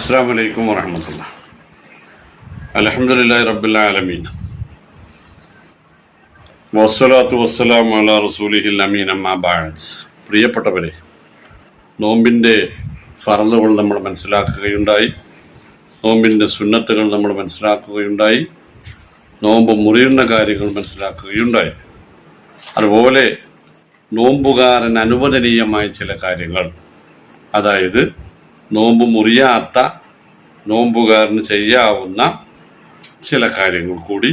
അസ്സാം വലൈക്കും വറഹമത്തുള്ള അലഹമുല്ലാ റബ്ബുലാലമീൻ വസ്സലാത്തു വസ്സലാം അല റസൂലിഹിൽ അമീൻ അമ്മ ബാഴ്സ് പ്രിയപ്പെട്ടവരെ നോമ്പിന്റെ ഫറലുകൾ നമ്മൾ മനസ്സിലാക്കുകയുണ്ടായി. നോമ്പിന്റെ സുന്നത്തുകൾ നമ്മൾ മനസ്സിലാക്കുകയുണ്ടായി. നോമ്പ് മുറിയുന്ന കാര്യങ്ങൾ മനസ്സിലാക്കുകയുണ്ടായി. അതുപോലെ നോമ്പുകാരൻ അനുവദനീയമായ ചില കാര്യങ്ങൾ. അതായത് നോമ്പ് മുറിയാത്ത നോമ്പുകാരന് ചെയ്യാവുന്ന ചില കാര്യങ്ങൾ കൂടി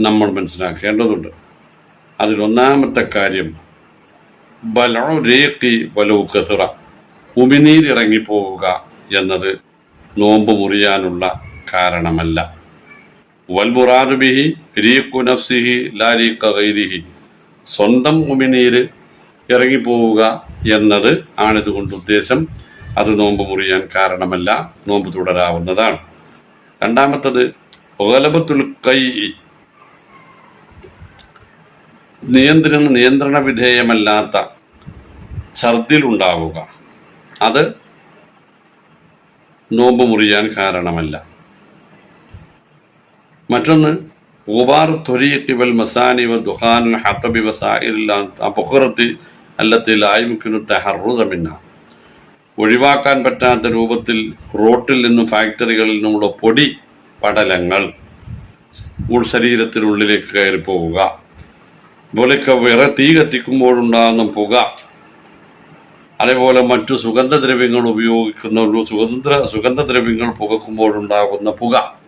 നമ്മൾ മനസ്സിലാക്കേണ്ടതുണ്ട്. അതിലൊന്നാമത്തെ കാര്യം ബലോ രേക്കി വലവ് കത്തുറ ഉമിനീരിറങ്ങിപ്പോവുക എന്നത് നോമ്പ് മുറിയാനുള്ള കാരണമല്ല. വൽമുറാദുബിഹി രീഖു നഫ്സിഹി ലാരീഖ ഗൈരിഹി സ്വന്തം ഉമിനീര് ഇറങ്ങിപ്പോവുക എന്നത് ആണിതുകൊണ്ട് ഉദ്ദേശം. അത് നോമ്പ് മുറിയാൻ കാരണമല്ല നോമ്പ് തുടരാവുന്നതാണ്. രണ്ടാമത്തത് ഓലബത്തുൽ കൈ. നിയന്ത്രണ നിയന്ത്രണ വിധേയമല്ലാത്ത ഛർദിലുണ്ടാവുക അത് നോമ്പ് മുറിയാൻ കാരണമല്ല. മറ്റൊന്ന് ഉബാർ മസാനിവ മസാനി വ ദുഹാൻ ഹത്തബി അപുഹറത്തി അല്ലത്തിൽ ആയിമുക്കിനു തെഹറുസമിന്ന ഒഴിവാക്കാൻ പറ്റാത്ത രൂപത്തിൽ റോട്ടിൽ നിന്നും ഫാക്ടറികളിൽ നിന്നുള്ള പൊടി പടലങ്ങൾ ശരീരത്തിനുള്ളിലേക്ക് കയറി പോവുക. അതുപോലെ വിറ തീ കത്തിക്കുമ്പോഴുണ്ടാകുന്ന പുക അതേപോലെ മറ്റു സുഗന്ധദ്രവ്യങ്ങൾ ഉപയോഗിക്കുന്ന സുഗന്ധ സുഗന്ധദ്രവ്യങ്ങൾ പുകക്കുമ്പോഴുണ്ടാകുന്ന പുക.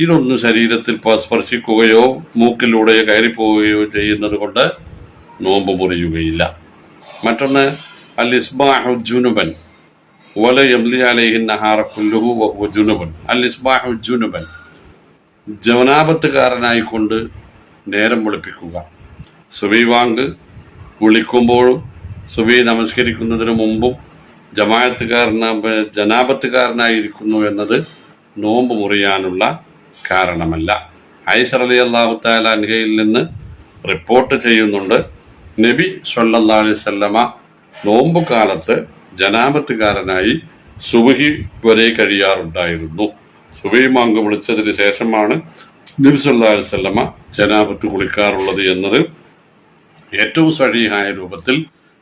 ഇതൊന്നും ശരീരത്തിൽ സ്പർശിക്കുകയോ മൂക്കിലൂടെയോ കയറിപ്പോവുകയോ ചെയ്യുന്നത് കൊണ്ട് നോമ്പ് മുറിയുകയില്ല. മറ്റൊന്ന് അൽ ഇസ്ബാഹു ജുനുബൻ യംലി അലൈഹി കുല്ലുഹു അൽ ജവനാപത്തുകാരനായിക്കൊണ്ട് നേരം വെളുപ്പിക്കുക. സുബൈ വാങ്ക് വിളിക്കുമ്പോഴും സുബൈ നമസ്കരിക്കുന്നതിന് മുമ്പും ജമാഅത്തുകാരന ജനാപത്തുകാരനായിരിക്കുന്നു എന്നത് നോമ്പ് മുറിയാനുള്ള കാരണമല്ല. ഐസറലി അള്ളാഹു താലാൻഹയിൽ നിന്ന് റിപ്പോർട്ട് ചെയ്യുന്നുണ്ട്. നബി സൊല്ലാ അലൈഹി വസല്ലമ നോമ്പ് കാലത്ത് ജനാമത്തുകാരനായി സുബഹി വരെ കഴിയാറുണ്ടായിരുന്നു. സുബഹി മാങ്ക് വിളിച്ചതിന് ശേഷമാണ് നബി സല്ലല്ലാഹു അലൈഹി വസല്ലമ ജനാപത്ത് കുളിക്കാറുള്ളത് എന്നത് ഏറ്റവും സഴിയായ രൂപത്തിൽ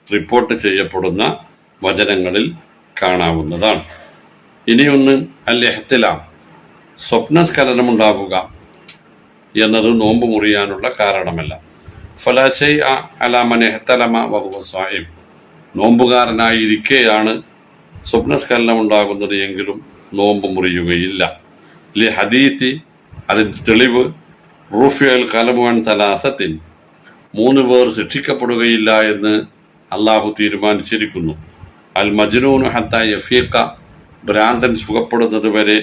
റിപ്പോർട്ട് ചെയ്യപ്പെടുന്ന വചനങ്ങളിൽ കാണാവുന്നതാണ്. ഇനിയൊന്ന് അൽ എഹ്തിലാം സ്വപ്നസ്ഖലനമുണ്ടാവുക എന്നത് നോമ്പ് മുറിയാനുള്ള കാരണമല്ല. ഫലാശൈ അലാമൻ എഹ്തലമ വഹുവ സ്വായം നോമ്പുകാരനായിരിക്കെയാണ് സ്വപ്നസ്ഖലനം ഉണ്ടാകുന്നത് എങ്കിലും നോമ്പ് മുറിയുകയില്ല. ലി ഹദീത്തി അതിന്റെ തെളിവ് റൂഫിയൽ കലമുവൻ തലാസത്തിൻ മൂന്ന് പേർ ശിക്ഷിക്കപ്പെടുകയില്ല എന്ന് അള്ളാഹു തീരുമാനിച്ചിരിക്കുന്നു. അൽ മജ്നൂനു ഹത്ത യഫീഖ ഭ്രാന്തൻ സുഖപ്പെടുന്നത് വരെ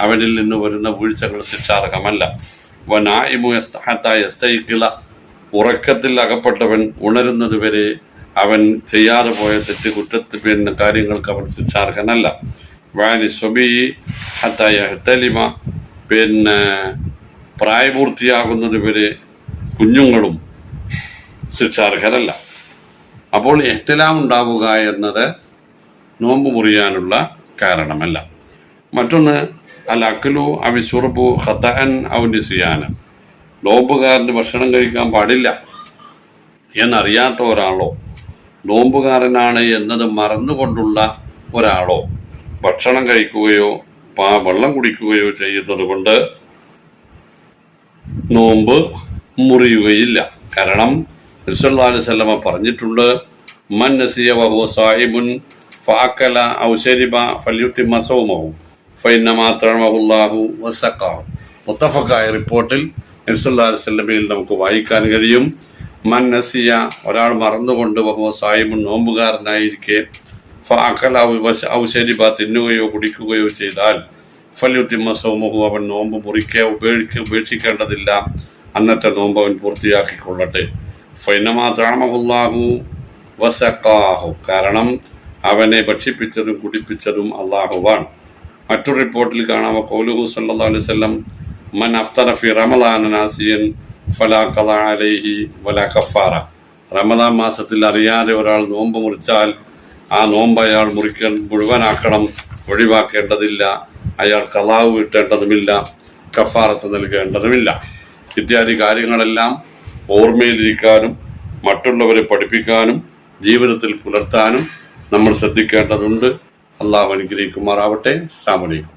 അവനിൽ നിന്ന് വരുന്ന വീഴ്ചകൾ ശിക്ഷാർഹമല്ല. വനായിമു ഹത്ത യസ്തൈക്കിള ഉറക്കത്തിൽ അകപ്പെട്ടവൻ ഉണരുന്നത് വരെ അവൻ ചെയ്യാതെ പോയ തെറ്റ് കുറ്റത്ത് പിന്നെ കാര്യങ്ങൾക്ക് അവൻ ശിക്ഷാർഹനല്ല. വാനി സ്വബി ഹത്തായ ഹത്തലിമ പിന്നെ പ്രായപൂർത്തിയാകുന്നത് വരെ കുഞ്ഞുങ്ങളും ശിക്ഷാർഹരല്ല. അപ്പോൾ എഹ്തിലാം ഉണ്ടാവുക എന്നത് നോമ്പ് മുറിയാനുള്ള കാരണമല്ല. മറ്റൊന്ന് അൽ അക്കലു അവിസുറബു ഹത്തൻ അവന്റെ സിയാനൻ നോമ്പുകാരന് ഭക്ഷണം കഴിക്കാൻ പാടില്ല എന്നറിയാത്ത ഒരാളോ നോമ്പുകാരനാണ് എന്നത് മറന്നുകൊണ്ടുള്ള ഒരാളോ ഭക്ഷണം കഴിക്കുകയോ പാ വെള്ളം കുടിക്കുകയോ ചെയ്യുന്നത് കൊണ്ട് നോമ്പ് മുറിയുകയില്ല. കാരണം അലൈവല്ലമ പറഞ്ഞിട്ടുണ്ട് മൻ നസിയ വഹു സാഹിബുൻ ഫാക്കല ഔശരിബ ഫല്യുത്തിമ സൗമവും ഫൈനമാത്രമഹുല്ലാഹു വസക്കാവും മുത്തഫക്കായ റിപ്പോർട്ടിൽ നബ്സല്ലാ വല്ലമയിൽ നമുക്ക് വായിക്കാൻ കഴിയും മൻ നസിയ ഒരാൾ മറന്നുകൊണ്ട് പോകുമ്പോൾ സാഹിബുൻ നോമ്പുകാരനായിരിക്കെ ഫാക്കല ഔശരിബ തിന്നുകയോ കുടിക്കുകയോ ചെയ്താൽ ഫല്യുത്തിമ സൗമുഹു അവൻ നോമ്പ് മുറിക്കുക ഉപേക്ഷിക്ക ഉപേക്ഷിക്കേണ്ടതില്ല. അന്നത്തെ നോമ്പ് അവൻ പൂർത്തിയാക്കിക്കൊള്ളട്ടെ. ഫൈനമാ താമഹുല്ലാഹു വസക്കാഹു കാരണം അവനെ ഭക്ഷിപ്പിച്ചതും കുടിപ്പിച്ചതും അള്ളാഹുവാണ് മറ്റൊരു റിപ്പോർട്ടിൽ കാണാം. കൗലുഹു സല്ലല്ലാഹു അലൈവല്ലം മൻ അഫ്തറഫി റമലാൻ നാസിയൻ ഫലാ വല കഫാറ. റമദാൻ മാസത്തിൽ അറിയാതെ ഒരാൾ നോമ്പ് മുറിച്ചാൽ ആ നോമ്പ് അയാൾ മുറിക്കാൻ മുഴുവനാക്കണം ഒഴിവാക്കേണ്ടതില്ല. അയാൾ കലാവ് കിട്ടേണ്ടതുമില്ല കഫാറത്ത് നൽകേണ്ടതുമില്ല. ഇത്യാദി കാര്യങ്ങളെല്ലാം ഓർമ്മയിലിരിക്കാനും മറ്റുള്ളവരെ പഠിപ്പിക്കാനും ജീവിതത്തിൽ പുലർത്താനും നമ്മൾ ശ്രദ്ധിക്കേണ്ടതുണ്ട്. അള്ളാഹു അനുഗ്രഹിക്കുമാറാവട്ടെ. അസ്സാം വലൈക്കും